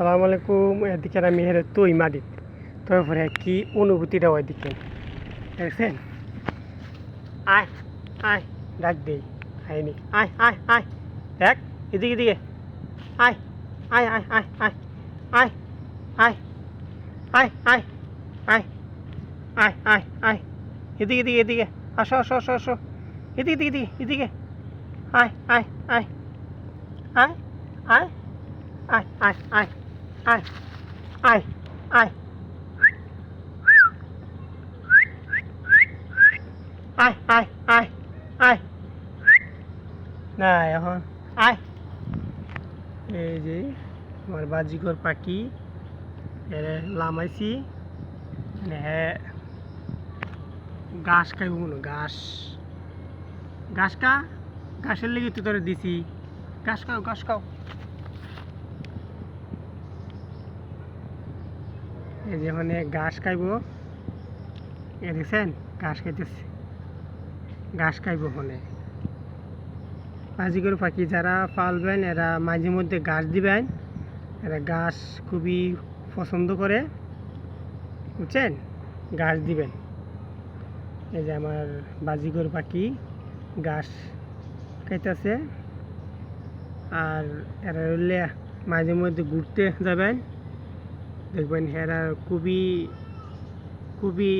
সালাম আলাইকুম এদিকে আমি হেরে তুই মাটিত তারপরে কি অনুভূতিটা ওই দিকে দেখছেন আয় আয় ডাক দেই আয়নি আয় আয় আয় দেখ এদিকে এদিকে আয় আয় আয় আয় আয় আয় আয় আয় আয় আয় আয় আয় আয় এদিকে এদিকে এদিকে আসো আসো আসো আসো এদিকে এদিকে এদিকে এদিকে আয় আয় আয় আয় আয় আয় আয় আয় আয় আয় আয়। আয় আয় আয় আয়। না এখন আয়। এই যে আমার বাজিকর পাখি এর লামাইছি। হ্যাঁ ঘাস খাইব মনে ঘাস। ঘাস কা ঘাসের লেগে তো তোরে দিছি। ঘাস খাও ঘাস খাও। এই যে মানে ঘাস খাইব। এ দেখছেন? ঘাস খাইতেছে। ঘাস খাইব মানে বাজিকর পাখি যারা পালবেন, এরা মাঝে মধ্যে ঘাস দিবেন। এরা ঘাস খুবই পছন্দ করে। বুঝছেন? ঘাস দিবেন। এই যে আমার বাজিকর পাখি ঘাস খাইতেছে। আর এরা হলে মাঝে মধ্যে ঘুরতে যাবেন। দেখবেন এরা খুবই খুবই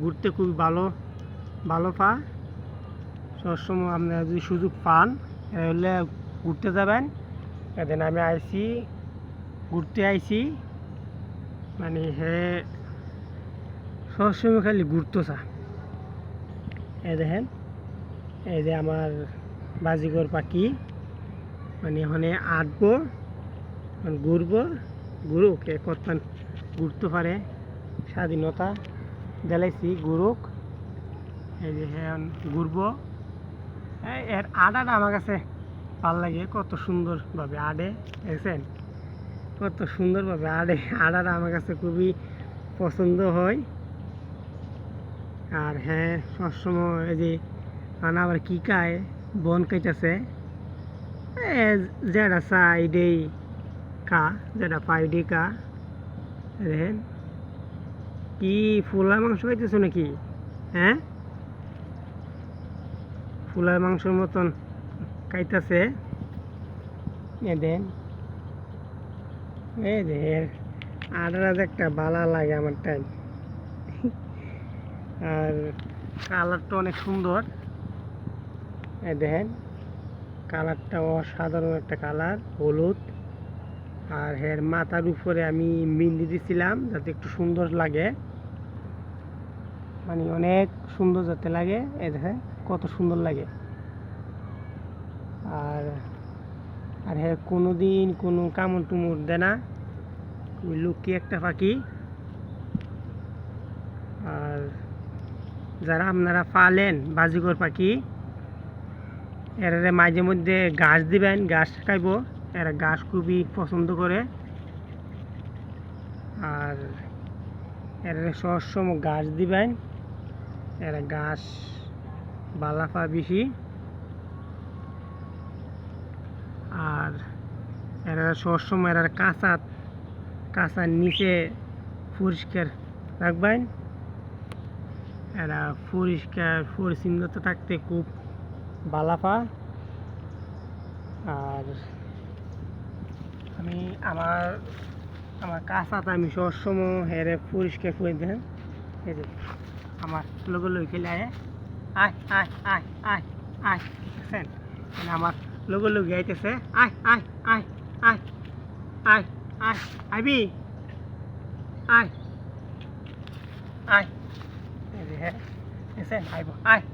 ঘুরতে খুবই ভালো ভালো পা। সবসময় আপনারা যদি সুযোগ পান হলে ঘুরতে যাবেন। এদিন আমি আইছি, ঘুরতে আইছি। মানে হে, সবসময় খালি ঘুরতো চা। এ দেখেন, এই যে আমার বাজিগর পাখি। মানে এখানে আটবো ঘুরবো। এ কতক্ষণ ঘুরতে পারে, স্বাধীনতা দিলাইছি গুরুক। এই যে হ্যাঁ ঘুরবো এর আডাটা আমার কাছে ভালো লাগে, কত সুন্দরভাবে আডে, দেখছেন? কত সুন্দরভাবে আডে, আডাটা আমার কাছে খুবই পছন্দ হয়। আর হ্যাঁ সবসময় এই যে আনা আবার কি খায়, বন খাইতেছে। যেটা সাইডেই কা যেটা পাইডে কা দেখেন কি ফুলার মাংস খাইতেছো নাকি হ্যাঁ ফুলার মাংসের মতন খাইতেছে দেন আডার একটা বালা লাগে আমার টাইম আর কালারটা অনেক সুন্দর। দেখেন, কালারটা অসাধারণ একটা কালার, হলুদ। আর এর মাথার উপরে আমি মিন্দি দিছিলাম যাতে একটু সুন্দর লাগে। মানে অনেক সুন্দর যাতে লাগে, এই দেখেন, কত সুন্দর লাগে। আর আর হ্যাঁ কোনো দিন কোনো কামড় টুমুর দেয় না। খুবই লক্ষ্মী একটা পাখি। আর যারা আপনারা পালেন বাজিকর পাখি এরা মাঝে মধ্যে ঘাস দিবেন, ঘাস খাইব। এরা ঘাস খুবই পছন্দ করে। আর এরা সবসময় ঘাস দিবেন। এরা ঘাস বালাফা বেশি। আর এরা সবসময় এরা কাঁচা, কাঁচার নিচে পরিষ্কার রাখবেন। এরা পরিষ্কার, পরিচ্ছন্নতা থাকতে খুব বালাফা আর আমার আমার কাঁচাটা আমি সবসময় হেরে পরিষ্কার করে দেন এই যে আমার লোক লই খেলে আয় আয় আয় আয় আয় আয় মানে আমার লোক লোক আইতেছে আয় আয় আয় আয় আয় আয় আইবি আয়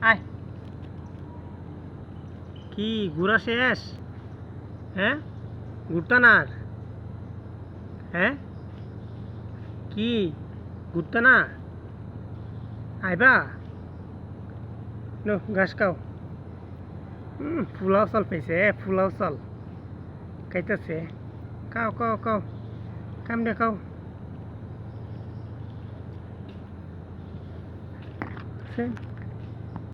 হ্যাঁ কি ঘুরা শেষ হ্যাঁ ঘুরতা না আর হ্যাঁ? কি? ঘুরতা না? আইবা? নো ঘাস খাও। ফুলাও চাল পাইছে ফুলাও চাল। খাইতেছে। খাও খাও খাও। কাম দে, খাও।